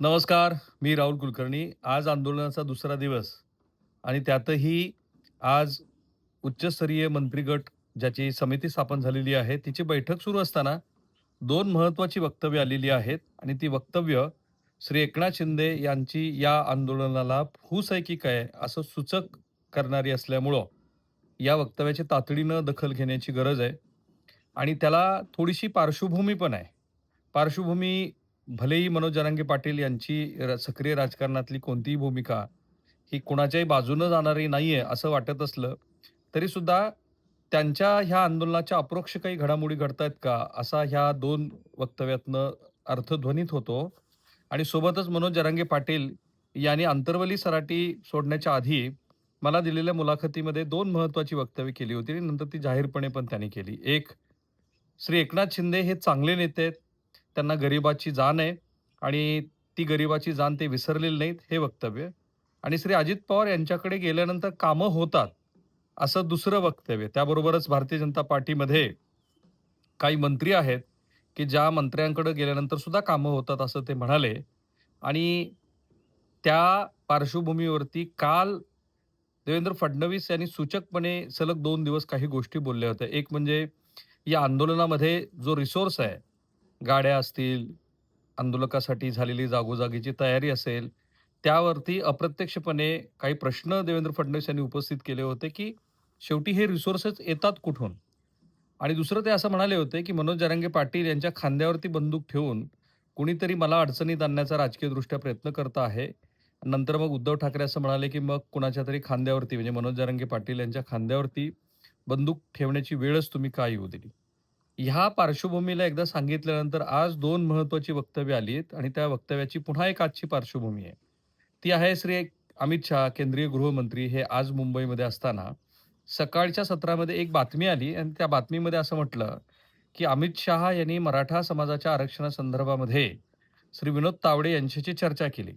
नमस्कार मी राहुल कुलकर्णी. आज आंदोलनाचा दुसरा दिवस आणि त्यातही आज उच्चस्तरीय मंत्रीगट ज्याची समिती स्थापन झालेली आहे तिची बैठक सुरू असताना दोन महत्त्वाची वक्तव्य आलेली आहेत आणि ती वक्तव्य श्री एकनाथ शिंदे यांची या आंदोलनाला फूस आहे की काय असं सूचक करणारी असल्यामुळं या वक्तव्याची तातडीनं दखल घेण्याची गरज आहे. आणि त्याला थोडीशी पार्श्वभूमी पण आहे. पार्श्वभूमी भलेही मनोज जरांगे पाटील यांची र- सक्रिय राजकारणातली कोणतीही भूमिका ही कोणाच्याही बाजूनं जाणारी नाहीये असं वाटत असलं तरी सुद्धा त्यांच्या ह्या आंदोलनाच्या अप्रोक्ष काही घडामोडी घडतायत का असा ह्या दोन वक्तव्यातनं अर्थध्वनित होतो. आणि सोबतच मनोज जरांगे पाटील यांनी आंतरवली सराटी सोडण्याच्या आधी मला दिलेल्या मुलाखतीमध्ये दोन महत्वाची वक्तव्य केली होती आणि नंतर ती जाहीरपणे पण त्यांनी केली. एक श्री एकनाथ शिंदे हे चांगले नेते आहेत. त्यांना गरिबाची जाण आहे आणि ती गरिबाची जाण ते विसरलेले नाहीत हे वक्तव्य. आणि श्री अजित पवार यांच्याकडे गेल्यानंतर कामं होतात असं दुसरं वक्तव्य. त्याबरोबरच भारतीय जनता पार्टीमध्ये काही मंत्री आहेत की ज्या मंत्र्यांकडे गेल्यानंतर सुद्धा कामं होतात असं ते म्हणाले. आणि त्या पार्श्वभूमीवरती काल देवेंद्र फडणवीस यांनी सूचकपणे सलग दोन दिवस काही गोष्टी बोलल्या होत्या. एक म्हणजे या आंदोलनामध्ये जो रिसोर्स आहे गाड्या असतील आंदोलकासाठी झालेली जागोजागीची तयारी असेल त्यावरती अप्रत्यक्षपणे काही प्रश्न देवेंद्र फडणवीस यांनी उपस्थित केले होते की शेवटी हे रिसोर्सेस येतात कुठून? आणि दुसरं ते असं म्हणाले होते की मनोज जरांगे पाटील यांच्या खांद्यावरती बंदूक ठेवून कुणीतरी मला अडचणीत आणण्याचा राजकीयदृष्ट्या प्रयत्न करत आहे. नंतर मग उद्धव ठाकरे असं म्हणाले की मग कुणाच्या तरी खांद्यावरती म्हणजे मनोज जरांगे पाटील यांच्या खांद्यावरती बंदूक ठेवण्याची वेळच तुम्ही का येऊ दिली? ह्या पार्श्वभूमीला एकदा सांगितल्यानंतर आज दोन महत्वाची वक्तव्य आली आहेत आणि त्या वक्तव्याची पुन्हा एक आजची पार्श्वभूमी आहे. ती आहे श्री अमित शहा केंद्रीय गृहमंत्री. हे आज मुंबईमध्ये असताना सकाळच्या सत्रामध्ये एक बातमी आली आणि त्या बातमीमध्ये असं म्हटलं की अमित शहा यांनी मराठा समाजाच्या आरक्षणासंदर्भामध्ये श्री विनोद तावडे यांच्याशी चर्चा केली.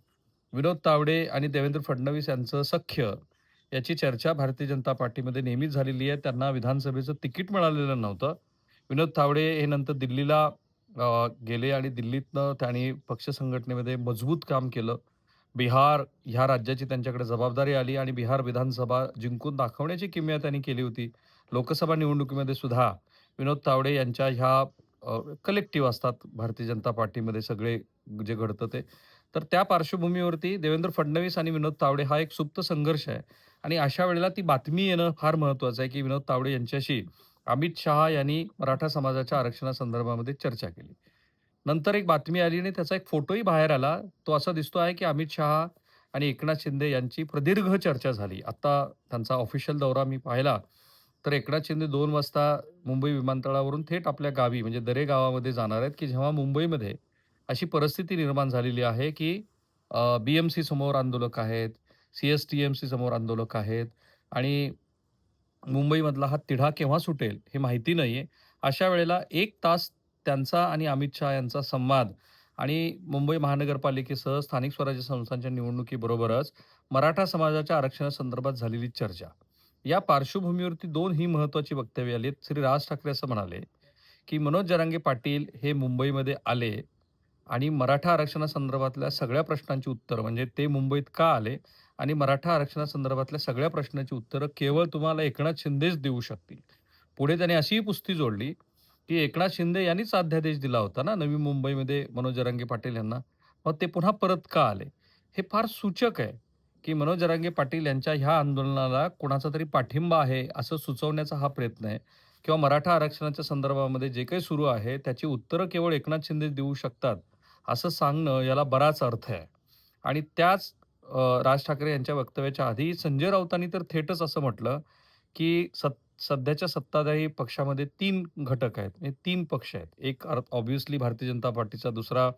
विनोद तावडे आणि देवेंद्र फडणवीस यांचं सख्य याची चर्चा भारतीय जनता पार्टीमध्ये नेहमीच झालेली आहे. त्यांना विधानसभेचं तिकीट मिळालेलं नव्हतं. विनोद तावडे हे नंतर दिल्लीला गेले आणि दिल्लीतनं त्यांनी पक्ष संघटनेमध्ये मजबूत काम केलं. बिहार ह्या राज्याची त्यांच्याकडे जबाबदारी आली आणि बिहार विधानसभा जिंकून दाखवण्याची किमया त्यांनी केली होती. लोकसभा निवडणुकीमध्ये सुद्धा विनोद तावडे यांच्या ह्या कलेक्टिव्ह असतात. भारतीय जनता पार्टीमध्ये सगळे जे घडतं ते. तर त्या पार्श्वभूमीवरती देवेंद्र फडणवीस आणि विनोद तावडे हा एक सुप्त संघर्ष आहे. आणि अशा वेळेला ती बातमी येणं फार महत्वाचं आहे की विनोद तावडे यांच्याशी अमित शहा यांनी मराठा समाजाच्या आरक्षणासंदर्भामध्ये चर्चा केली. नंतर एक बातमी आली आणि त्याचा एक फोटोही बाहेर आला. तो असा दिसतो आहे की अमित शहा आणि एकनाथ शिंदे यांची प्रदीर्घ चर्चा झाली. आत्ता त्यांचा ऑफिशियल दौरा मी पाहिला. तर एकनाथ शिंदे दोन वाजता मुंबई विमानतळावरून थेट आपल्या गावी म्हणजे दरे गावामध्ये जाणार आहेत की जेव्हा मुंबईमध्ये अशी परिस्थिती निर्माण झालेली आहे की बी एम सी समोर आंदोलक आहेत C S T M C समोर आंदोलक आहेत आणि मुंबईमधला हा तिढा केव्हा सुटेल हे माहिती नाहीये अशा वेळेला एक तास त्यांचा आणि अमित शहा यांचा संवाद आणि मुंबई महानगरपालिकेसह स्थानिक स्वराज्य संस्थांच्या निवडणुकीबरोबरच मराठा समाजाच्या आरक्षणासंदर्भात झालेली चर्चा या पार्श्वभूमीवरती दोन ही महत्वाची वक्तव्य आली आहेत. श्री राज ठाकरे असं म्हणाले की मनोज जरांगे पाटील हे मुंबईमध्ये आले आणि मराठा आरक्षणासंदर्भातल्या सगळ्या प्रश्नांची उत्तरं म्हणजे ते मुंबईत का आले आणि मराठा आरक्षणासंदर्भातल्या सगळ्या प्रश्नांची उत्तरं केवळ तुम्हाला एकनाथ शिंदेच देऊ शकतील. पुढे त्याने अशीही पुस्ती जोडली की एकनाथ शिंदे यांनीच अध्यादेश दिला होता ना नवी मुंबईमध्ये मनोज जरांगे पाटील यांना. मग ते पुन्हा परत का आले? हे फार सूचक आहे की मनोज जरांगे पाटील यांच्या ह्या आंदोलनाला कोणाचा तरी पाठिंबा आहे असं सुचवण्याचा हा प्रयत्न आहे. किंवा मराठा आरक्षणाच्या संदर्भामध्ये जे काही सुरू आहे त्याची उत्तरं केवळ एकनाथ शिंदे देऊ शकतात. असं सांगणं याला बराच अर्थ आहे. आणि त्याच राज ठाकरे यांच्या वक्तव्याच्या आधी संजय राऊतांनी तर थेटच असं म्हटलं की सत सध्याच्या सत्ताधारी पक्षामध्ये तीन घटक आहेत. म्हणजे तीन पक्ष आहेत. एक अर्थ ऑब्व्हियसली भारतीय जनता पार्टीचा दुसरा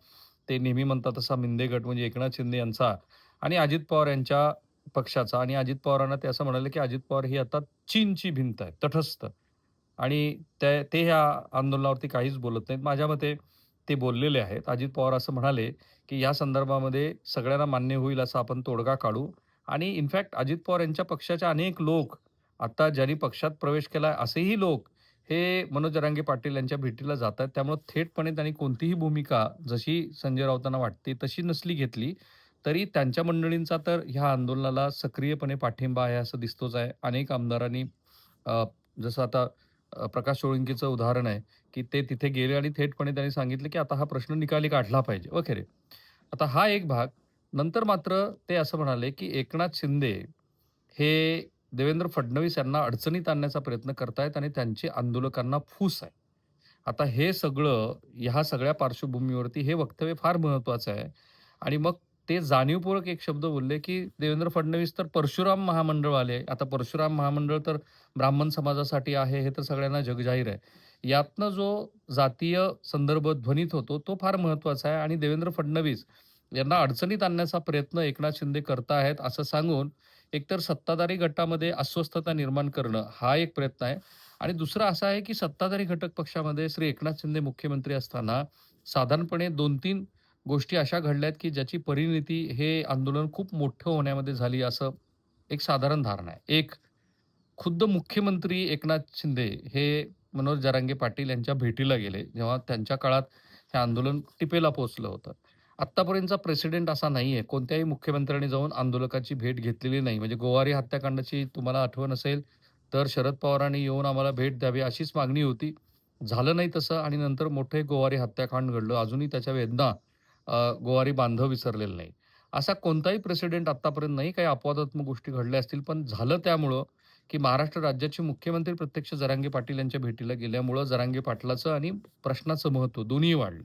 ते नेहमी म्हणतात तसा मिंदे गट म्हणजे एकनाथ शिंदे यांचा आणि अजित पवार यांच्या पक्षाचा. आणि अजित पवारांना ते असं म्हणाले की अजित पवार ही आता चीनची भिंत आहे तटस्थ. आणि ते ते ह्या आंदोलनावरती काहीच बोलत नाहीत. माझ्या मते ते बोललेले आहेत अजित पवार असं म्हणाले की या संदर्भामध्ये सगळ्यांना मान्य होईल असा आपण तोडगा काढू आणि इनफॅक्ट अजित पवार यांच्या पक्षाच्या अनेक लोक आता ज्यांनी पक्षात प्रवेश केला असेही लोक हे मनोज रांगे पाटील यांच्या भेटीला जातात. त्यामुळे थेटपणे त्यांनी कोणतीही भूमिका जशी संजय राऊतांना वाटते तशी नसली घेतली, तरी त्यांच्या मंडळींचा तर ह्या आंदोलनाला सक्रियपणे पाठिंबा आहे असं दिसतोच आहे. अनेक आमदारांनी जसं आता प्रकाश सोळंकीचं उदाहरण आहे, की ते तिथे गेले आणि थेटपणे त्यांनी सांगितलं, की आता हा प्रश्न निकाली काढला पाहिजे वगैरे. आता हा एक भाग. नंतर मात्र ते असं म्हणाले, की एकनाथ शिंदे हे देवेंद्र फडणवीस यांना अडचणीत आणण्याचा प्रयत्न करतायत आणि त्यांची आंदोलकांना फूस आहे. आता हे सगळं ह्या सगळ्या पार्श्वभूमीवरती हे वक्तव्य फार महत्त्वाचं आहे आणि मग ते जाणीवपूर्वक एक शब्द बोलले, की देवेंद्र फडणवीस तर परशुराम महामंडळवाले. आता परशुराम महामंडळ तर ब्राह्मण समाजासाठी आहे हे तर सगळ्यांना जगजाहीर आहे. यातनं जो जातीय संदर्भ ध्वनित होतो तो फार महत्त्वाचा आहे आणि देवेंद्र फडणवीस यांना अडचणीत आणण्याचा प्रयत्न एकनाथ शिंदे करताहेत असं सांगून एकतर सत्ताधारी गटामध्ये अस्वस्थता निर्माण करणं हा एक प्रयत्न आहे आणि दुसरा असा आहे, की सत्ताधारी घटक पक्षामध्ये श्री एकनाथ शिंदे मुख्यमंत्री असताना साधारणपणे 2-3 गोष्टी अशा घडल्यात, की ज्याची परिणिती हे आंदोलन खूप मोठं होण्यामध्ये झाली असं एक साधारण धारणा आहे. एक खुद्द मुख्यमंत्री एकनाथ शिंदे हे मनोज जरांगे पाटील यांच्या भेटीला गेले, जेव्हा त्यांच्या काळात हे आंदोलन टिपेला पोहोचलं होतं. आत्तापर्यंतचा प्रेसिडेंट असा नाहीये. कोणत्याही मुख्यमंत्र्यांनी जाऊन आंदोलकाची भेट घेतलेली नाही. म्हणजे गोवारी हत्याकांडाची तुम्हाला आठवण असेल, तर शरद पवारांनी येऊन आम्हाला भेट द्यावी अशीच मागणी होती. झालं नाही तसं आणि नंतर मोठे गोवारी हत्याकांड घडलं. अजूनही त्याच्या वेदना गोवारी बांधव विसरलेलं नाही. असा कोणताही प्रेसिडेंट आत्तापर्यंत नाही. काही अपवादात्मक गोष्टी घडल्या असतील, पण झालं त्यामुळं, की महाराष्ट्र राज्याचे मुख्यमंत्री प्रत्यक्ष जरांगे पाटील यांच्या भेटीला गेल्यामुळं जरांगे पाटलाचं आणि प्रश्नाचं महत्त्व दोन्ही वाढलं.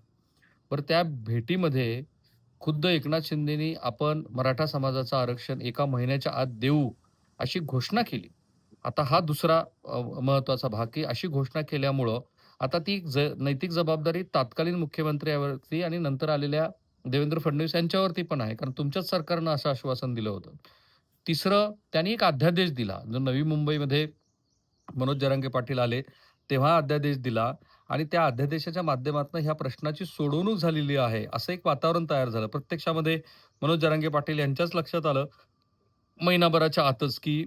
बरं त्या भेटीमध्ये खुद्द एकनाथ शिंदेनी आपण मराठा समाजाचं आरक्षण एका महिन्याच्या आत देऊ, अशी घोषणा केली. आता हा दुसरा महत्त्वाचा भाग, की अशी घोषणा केल्यामुळं आता ती ज नैतिक जबाबदारी तात्कालीन मुख्यमंत्र्यावरती आणि नंतर आलेल्या देवेंद्र फडणवीस यांच्यावरती पण आहे. कारण तुमच्याच सरकारनं असं आश्वासन दिलं होतं. तिसरं त्यांनी एक अध्यादेश दिला. जो नवी मुंबईमध्ये मनोज जरांगे पाटील आले, तेव्हा अध्यादेश दिला आणि त्या अध्यादेशाच्या माध्यमातून ह्या प्रश्नाची सोडवणूक झालेली आहे, असं एक वातावरण तयार झालं. प्रत्यक्षामध्ये मनोज जरांगे पाटील यांच्याच लक्षात आलं, महिनाभराच्या आतच, की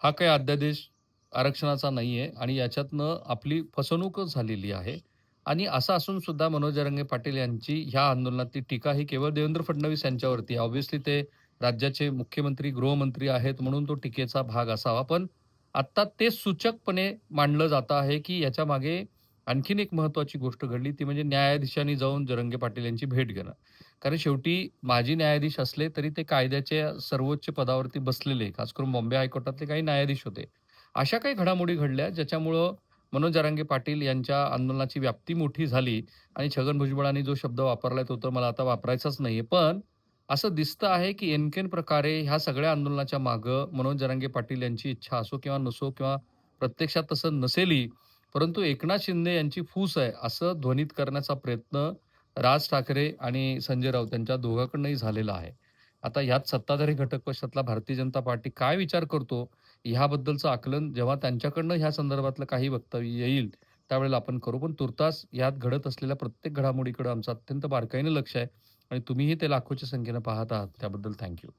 हा काही अध्यादेश आरक्षणाचा नाही आहे आणि याच्यातनं आपली फसवणूकच झालेली आहे. आणि असं असून सुद्धा मनोज रंगे पाटील यांची ह्या आंदोलनातली टीका ही केवळ देवेंद्र फडणवीस यांच्यावरती ऑब्व्हियसली ते राज्याचे मुख्यमंत्री, गृहमंत्री आहेत म्हणून तो टीकेचा भाग असावा. पण आत्ता ते सूचकपणे मांडलं जात आहे, की याच्यामागे आणखीन एक महत्त्वाची गोष्ट घडली ती म्हणजे न्यायाधीशांनी जाऊन जरंगे पाटील यांची भेट घेणं. कारण शेवटी माजी न्यायाधीश असले तरी ते कायद्याच्या सर्वोच्च पदावरती बसलेले, खास करून बॉम्बे हायकोर्टातले काही न्यायाधीश होते. अशा काही घडामोडी घडल्या ज्याच्यामुळं मनोज जरांगे पाटील यांच्या आंदोलनाची व्याप्ती मोठी झाली आणि छगन भुजबळांनी जो शब्द वापरलाय तो तर मला आता वापरायचाच नाही पण असं दिसतं आहे, की एनकेन प्रकारे ह्या सगळ्या आंदोलनाच्या मागं मनोज जरांगे पाटील यांची इच्छा असो किंवा नसो किंवा प्रत्यक्षात तसं नसेली परंतु एकनाथ शिंदे यांची फूस आहे असं ध्वनित करण्याचा प्रयत्न राज ठाकरे आणि संजय राऊत यांच्या दोघांकडनंही झालेला आहे. आता यात सत्ताधारी घटक पक्षातला भारतीय जनता पार्टी काय विचार करतो, ह्याबद्दलचं आकलन जेव्हा त्यांच्याकडनं ह्या संदर्भातलं काही वक्तव्य येईल, त्यावेळेला आपण करू. पण तुर्तास यात घडत असलेल्या प्रत्येक घडामोडीकडे आमचं अत्यंत बारकाईनं लक्ष आहे आणि तुम्हीही ते लाखोच्या संख्येनं पाहत आहात त्याबद्दल थँक्यू